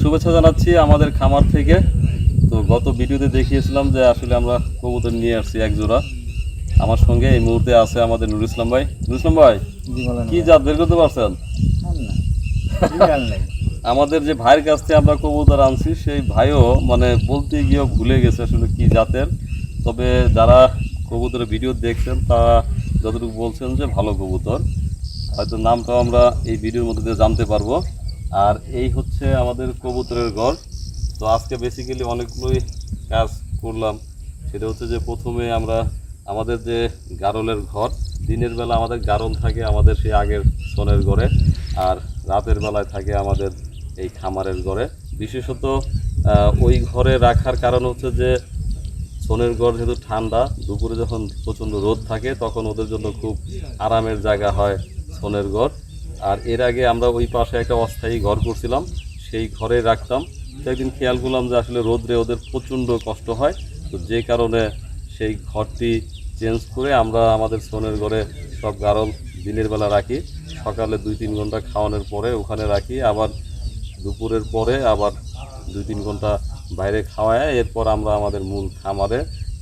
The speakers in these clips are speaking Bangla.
শুভেচ্ছা জানাচ্ছি আমাদের খামার থেকে। তো গত ভিডিওতে দেখিয়েছিলাম যে আসলে আমরা কবুতর নিয়ে আসছি এক জোড়া আমার সঙ্গে এই মুহূর্তে আছে আমাদের নুর ইসলাম ভাই। নুর ইসলাম ভাই কি জাত বের করতে পারছেন? আমাদের যে ভাইয়ের কাছ থেকে আমরা কবুতর আনছি সেই ভাইও মানে বলতে গিয়েও ভুলে গেছে আসলে কি জাতের। তবে যারা কবুতরের ভিডিও দেখছেন তারা যতটুকু বলছেন যে ভালো কবুতর। হয়তো নামটাও আমরা এই ভিডিওর মধ্যে দিয়ে জানতে পারব। আর এই হচ্ছে আমাদের কবুতরের ঘর। তো আজকে বেসিক্যালি অনেকগুলোই কাজ করলাম। সেটা হচ্ছে যে প্রথমে আমরা আমাদের যে গারলের ঘর, দিনের বেলা আমাদের গারল থাকে আমাদের সেই আগের সোনের ঘরে, আর রাতের বেলায় থাকে আমাদের এই খামারের ঘরে। বিশেষত ওই ঘরে রাখার কারণ হচ্ছে যে সোনের ঘর যেহেতু ঠান্ডা, দুপুরে যখন প্রচণ্ড রোদ থাকে তখন ওদের জন্য খুব আরামের জায়গা হয় সোনের ঘর। আর এর আগে আমরা ওই পাশে একটা অস্থায়ী ঘর করছিলাম, সেই ঘরে রাখতাম। তো একদিন খেয়াল করলাম যে আসলে রোদ্রে ওদের প্রচণ্ড কষ্ট হয়। তো যে কারণে সেই ঘরটি চেঞ্জ করে আমরা আমাদের সোনের ঘরে সব গারল দিনের বেলা রাখি। সকালে দুই তিন ঘণ্টা খাওয়ানোর পরে ওখানে রাখি। আবার দুপুরের পরে আবার দুই তিন ঘণ্টা বাইরে খাওয়ায়। এরপর আমরা আমাদের মূল খামারে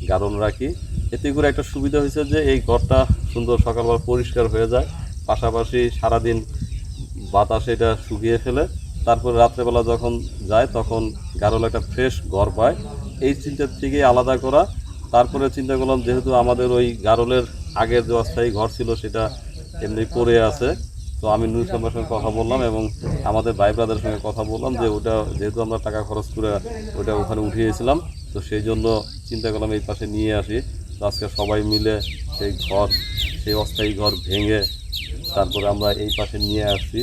গারণ রাখি। এতে করে একটা সুবিধা হয়েছে যে এই ঘরটা সুন্দর সকালবেলা পরিষ্কার হয়ে যায়। পাশাপাশি সারাদিন বাতাস এটা শুকিয়ে ফেলে, তারপর রাত্রেবেলা যখন যায় তখন গারল একটা ফ্রেশ ঘর পায়। এই চিন্তার থেকে আলাদা করা। তারপরে চিন্তা করলাম যেহেতু আমাদের ওই গারলের আগের যে অস্থায়ী ঘর ছিল সেটা এমনি পড়ে আছে, তো আমি নুর সঙ্গে কথা বললাম এবং আমাদের ভাই ব্রাদারের সঙ্গে কথা বললাম যে ওটা যেহেতু আমরা টাকা খরচ করে ওটা ওখানে উঠিয়েছিলাম, তো সেই জন্য চিন্তা করলাম এই পাশে নিয়ে আসি। তো আজকে সবাই মিলে সেই ঘর, সেই অস্থায়ী ঘর ভেঙে তারপরে আমরা এই পাশে নিয়ে আসছি।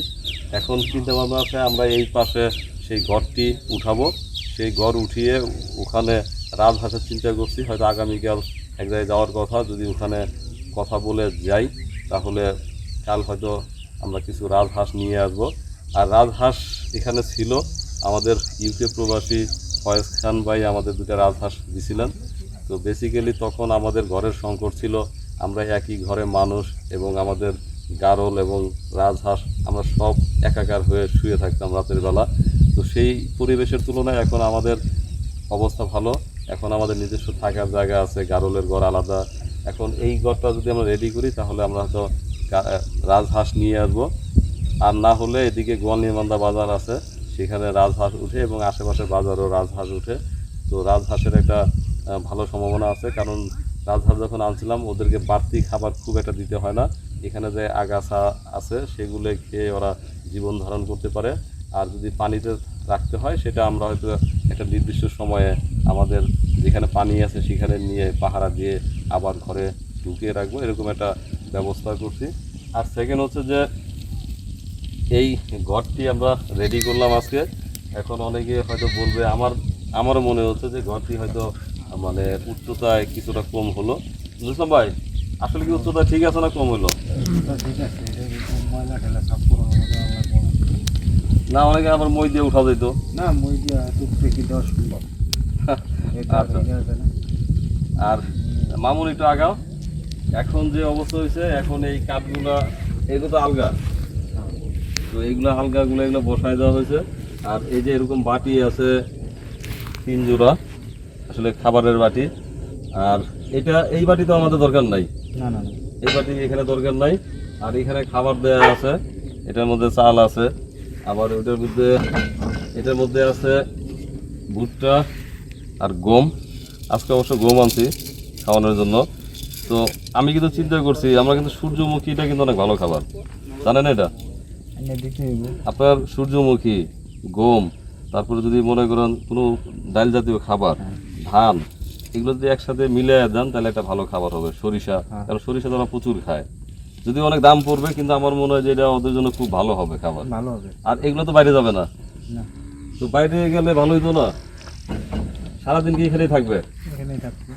এখন চিন্তা ভাবনা আছে আমরা এই পাশে সেই ঘরটি উঠাবো। সেই ঘর উঠিয়ে ওখানে রাজহাঁসের চিন্তা করছি, হয়তো আগামীকাল এক জায়গায় যাওয়ার কথা। যদি ওখানে কথা বলে যাই, তাহলে কাল হয়তো আমরা কিছু রাজহাঁস নিয়ে আসব। আর রাজহাঁস এখানে ছিল। আমাদের ইউকে প্রবাসী ফয়েজ খান ভাই আমাদের দুটা রাজহাঁস দিছিলেন। তো বেসিক্যালি তখন আমাদের ঘরের সংকট ছিল। আমরা একই ঘরে মানুষ এবং আমাদের গারল এবং রাজহাঁস, আমরা সব একাকার হয়ে শুয়ে থাকতাম রাতের বেলা। তো সেই পরিবেশের তুলনায় এখন আমাদের অবস্থা ভালো। এখন আমাদের নিজস্ব থাকার জায়গা আছে, গারলের ঘর আলাদা। এখন এই ঘরটা যদি আমরা রেডি করি, তাহলে আমরা হয়তো রাজহাঁস নিয়ে আসব। আর না হলে এদিকে গোয়াল নির্মান্দা বাজার আছে, সেখানে রাজহাঁস উঠে এবং আশেপাশের বাজারও রাজহাঁস উঠে। তো রাজহাঁসের একটা ভালো সম্ভাবনা আছে, কারণ রাজহাঁস যখন আনছিলাম, ওদেরকে বাড়তি খাবার খুব একটা দিতে হয় না। এখানে যে আগাছা আছে, সেগুলো খেয়ে ওরা জীবন ধারণ করতে পারে। আর যদি পানিতে রাখতে হয়, সেটা আমরা হয়তো একটা নির্দিষ্ট সময়ে আমাদের যেখানে পানি আছে, সেখানে নিয়ে পাহারা দিয়ে আবার ঘরে ঢুকিয়ে রাখব। এরকম একটা ব্যবস্থা করছি। আর সেকেন্ড হচ্ছে যে, এই ঘরটি আমরা রেডি করলাম আজকে। এখন অনেকে হয়তো বলবে, আমার, আমারও মনে হচ্ছে যে ঘরটি হয়তো মানে উচ্চতায় কিছুটা কম হলো। বুঝলাম ভাই আসলে কি উচ্চতা ঠিক আছে না কম হলো। না অনেকে আবার মই দিয়ে উঠা যেত না মই দিয়া টুকরে কি দেওয়া সম্ভব এটা যাবে না আর মামুন একটু আগাও। এখন যে অবস্থা হয়েছে এখন এই কাঠগুলা এগুলো তো আলগা। তো এইগুলো আলগাগুলো এগুলো বসায় দেওয়া হয়েছে আর এই যে এরকম বাটি আছে তিন জোড়া আসলে খাবারের বাটি। আর এটা এই বাটি তো আমাদের দরকার নাই। না না না। এই বাটি এখানে দরকার নাই? আর এখানে খাবার দেয়া আছে এটার মধ্যে চাল আছে আবার ওটার মধ্যে এটার মধ্যে আছে ভুট্টা আর গম। আজকে অবশ্য গম আনছি খাওয়ানোর জন্য। তো আমি কিন্তু চিন্তা করছি আমরা কিন্তু সূর্যমুখীটা কিন্তু অনেক ভালো খাবার। জানেন এটা? আপনার সূর্যমুখী গম তারপরে যদি মনে করেন কোনো ডাল জাতীয় খাবার ধান এগুলো যদি একসাথে মিলে দেন তাহলে একটা ভালো খাবার হবে। সরিষা হ্যাঁ। কারণ সরিষা তো ওরা প্রচুর খায় যদি অনেক দাম পড়বে কিন্তু আমার মনে হয় যে এটা ওদের জন্য খুব ভালো হবে খাবার। ভালো হবে। আর এগুলো তো বাইরে যাবে না। তো বাইরে গেলে ভালোই তো না? সারাদিন কি এখানেই থাকবে? এখানেই থাকবে।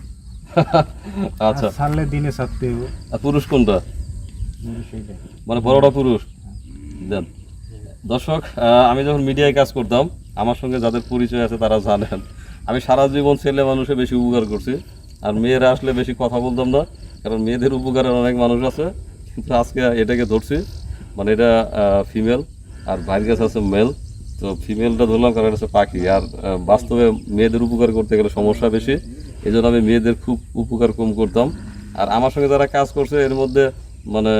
আচ্ছা। ছাড়লে দিনে হইব আর পুরুষ কোনটা? মানে বড়টা পুরুষ? দেন। দর্শক আমি যখন মিডিয়ায় কাজ করতাম আমার সঙ্গে যাদের পরিচয় আছে তারা জানেন। আমি সারা জীবন ছেলে মানুষে বেশি উপকার করছি। আর মেয়েরা আসলে বেশি কথা বলতাম না, কারণ মেয়েদের উপকারের অনেক মানুষ আছে। কিন্তু আজকে এটাকে ধরছি মানে এটা ফিমেল আর ভাইয়ের কাছে আছে মেল তো ফিমেলটা ধরলাম কারণ এটা পাখি। আর বাস্তবে মেয়েদের উপকার করতে গেলে সমস্যা বেশি। এই আমি মেয়েদের খুব উপকার কম করতাম। আর আমার সঙ্গে যারা কাজ করছে, এর মধ্যে মানে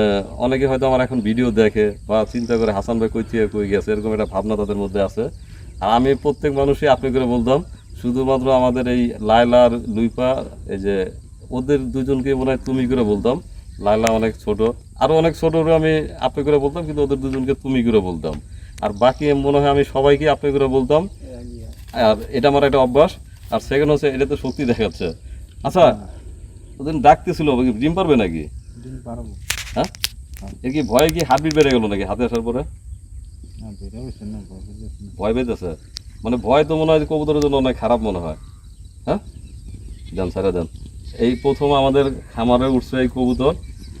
অনেকে হয়তো আমার এখন ভিডিও দেখে বা চিন্তা করে হাসান ভাই কই থেকে কই গেছে, এরকম একটা ভাবনা তাদের মধ্যে আছে। আর আমি প্রত্যেক মানুষই আপনি করে বলতাম শুধুমাত্র আমাদের এই লায়লা আর লুইপা এই যে ওদের দুজনকে মনে হয় তুমি করে বলতাম। লায়লা অনেক ছোট। আরও অনেক ছোটরও আমি আপনি করে বলতাম কিন্তু ওদের দুজনকে তুমি করে বলতাম। আর বাকি মনে হয় আমি সবাইকে আপনি করে বলতাম। আর এটা আমার একটা অভ্যাস। আর সেকেন্ড হচ্ছে এটা তো শক্তি দেখাচ্ছে। আচ্ছা ওদিন ডাকতেছিল ডিম পারবে নাকি? হ্যাঁ? এর কি ভয়ে কি হার্টবিট বেড়ে গেল নাকি হাতে আসার পরে? ভয় পেতেছে মানে ভয় তো মনে হয় কবুতরের জন্য অনেক খারাপ মনে হয়। হ্যাঁ? দেন স্যারে দেন এই প্রথম আমাদের খামারে উঠছে এই কবুতর।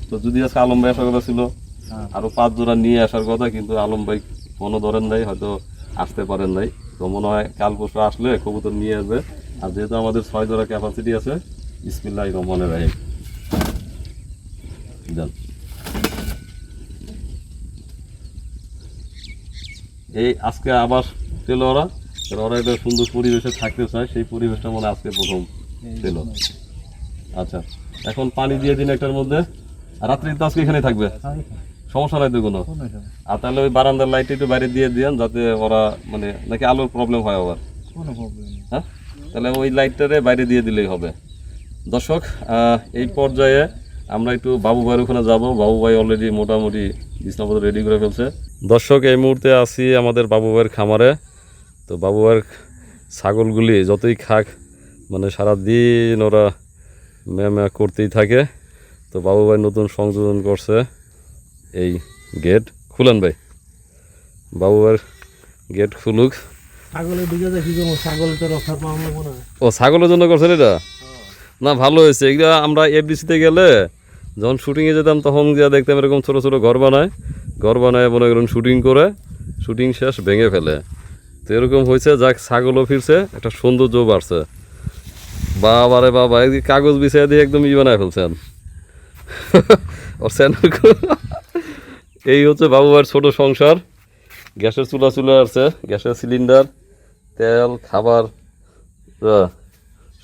তো যদি আজকে আলম ভাই আসার কথা ছিল হ্যাঁ। আরও পাঁচ জোড়া নিয়ে আসার কথা কিন্তু আলম ভাই ফোনও ধরেন নাই হয়তো আসতে পারেন নাই। তো মনে হয় কাল পরশু আসলে কবুতর নিয়ে আসবে। আর যেহেতু আমাদের ছয় জোড়া ক্যাপাসিটি আছে ইসমিল্লাহ রহমানের রাহিম। দেন এই আজকে আবার পেল ওরা। ওরা একটা সুন্দর পরিবেশে থাকতে চায় সেই পরিবেশটা মনে আজকে প্রথম পেল আচ্ছা এখন পানি দিয়ে দিন একটার মধ্যে। রাত্রি তো আজকে এখানে থাকবে? সমস্যা নাই তো কোনো? আর তাহলে ওই বারান্দার লাইট একটু বাইরে দিয়ে দিয়েন যাতে ওরা মানে নাকি আলোর প্রবলেম হয় আবার। হ্যাঁ? তাহলে ওই লাইটটারে বাইরে দিয়ে দিলেই হবে। দর্শক আহ, এই পর্যায়ে আমরা একটু বাবু ভাইয়ের ওখানে যাব। বাবু ভাই অলরেডি মোটামুটি বিছনাপত্র রেডি করে ফেলছে। দর্শক এই মুহূর্তে আছি আমাদের বাবু ভাইয়ের খামারে। তো বাবু ভাইয়ের ছাগলগুলি যতই খাক মানে সারা দিন ওরা ম্যা ম্যা করতেই থাকে। তো বাবু ভাই নতুন সংযোজন করছে এই গেট। খুলেন ভাই। বাবু ভাইয়ের গেট খুলুক। যে হয়। ও ছাগলের জন্য করছেন এটা? না ভালো হয়েছে। এগুলা আমরা এফডিসিতে গেলে যখন শুটিংয়ে যেতাম তখন গিয়ে দেখতাম এরকম ছোটো ছোটো ঘর বানায়। ঘর বানায় মনে করেন শুটিং করে শুটিং শেষ ভেঙে ফেলে। তো এরকম হয়েছে যাক ছাগলও ফিরছে একটা সৌন্দর্য বাড়ছে। বাবারে বাবা এই যে কাগজ বিছিয়ে দিয়ে একদম ই বানায় ফেলছেন। ওর এই হচ্ছে বাবু ভাইয়ের ছোট সংসার। গ্যাসের চুলা চুলা আছে গ্যাসের সিলিন্ডার তেল খাবার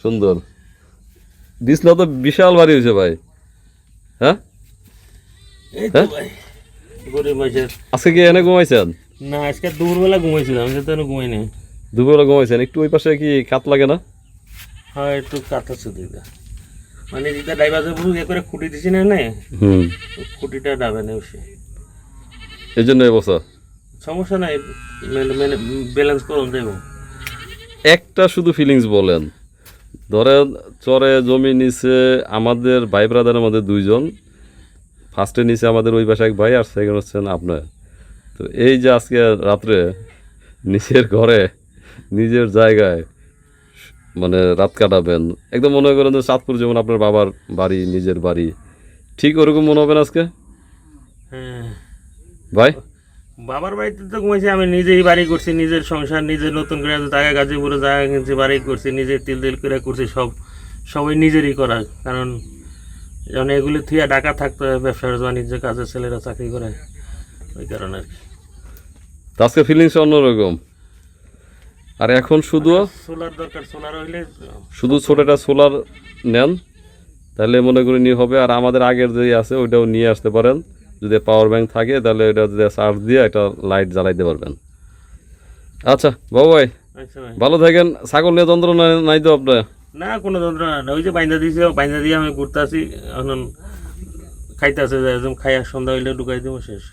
সুন্দর। বিছনা তো বিশাল বাড়ি হয়েছে ভাই। হ্যাঁ? মাসের আজকে কি এনে ঘুমাইছেন? না আজকে দুপুরবেলা ঘুমাইছিলাম আমি তো ঘুমাই নাই। দুপুরবেলা ঘুমাইছেন একটু ওই পাশে কি কাত লাগে না? হ্যাঁ একটু কাটাচ্ছে দিদা মানে দিদা ডাইভার্সের পুরো ইয়ে করে খুঁটি দিছি না না? হুম। খুঁটিটা ডাবে না বসে। এই জন্য অবস্থা সমস্যা নাই মানে ব্যালেন্স করুন দেবো একটা শুধু ফিলিংস বলেন। ধরেন চরে জমি নিচে আমাদের ভাই ব্রাদারের মধ্যে দুইজন ফার্স্টে নিচে আমাদের ওই পাশে এক ভাই আর সেকেন্ড হচ্ছেন আপনার। তো এই যে আজকে রাত্রে নিজের ঘরে নিজের জায়গায় মানে রাত কাটাবেন একদম মনে করেন যে চাঁদপুর যেমন আপনার বাবার বাড়ি নিজের বাড়ি ঠিক ওরকম মনে হবে না আজকে? হ্যাঁ। ভাই? বাবার বাড়িতে তো ঘুমাইছি আমি নিজেই বাড়ি করছি নিজের সংসার নিজের নতুন করে জায়গা গাজীপুরে জায়গা কিনছি বাড়ি করছি নিজে তিল তিল করে করছি সব সবাই নিজেরই করা। কারণ যখন এগুলি থুয়া ঢাকা থাকতে হয় ব্যবসার বাণিজ্য কাজের ছেলেরা চাকরি করে ওই কারণে আর কি। তো আজকে ফিলিংস অন্যরকম। আর এখন শুধু সোলার দরকার সোলার হইলে শুধু ছোট একটা সোলার নেন তাহলে মনে করি নিয়ে হবে। আর আমাদের আগের যে আছে ওইটাও নিয়ে আসতে পারেন। যদি পাওয়ার ব্যাংক থাকে তাহলে ওইটা যদি চার্জ দিয়ে একটা লাইট জ্বালাইতে পারবেন। আচ্ছা বাবু ভাই আচ্ছা ভালো থাকেন। ছাগল নিয়ে যন্ত্রণা নাই তো আপনার? না কোনো যন্ত্রণা না ওই যে বাইন্দা দিয়েছে বাইন্দা দিয়ে আমি ঘুরতে আসি এখন খাইতে আছে একদম খাইয়া সন্ধ্যা হইলে ঢুকাই দেবো শেষ।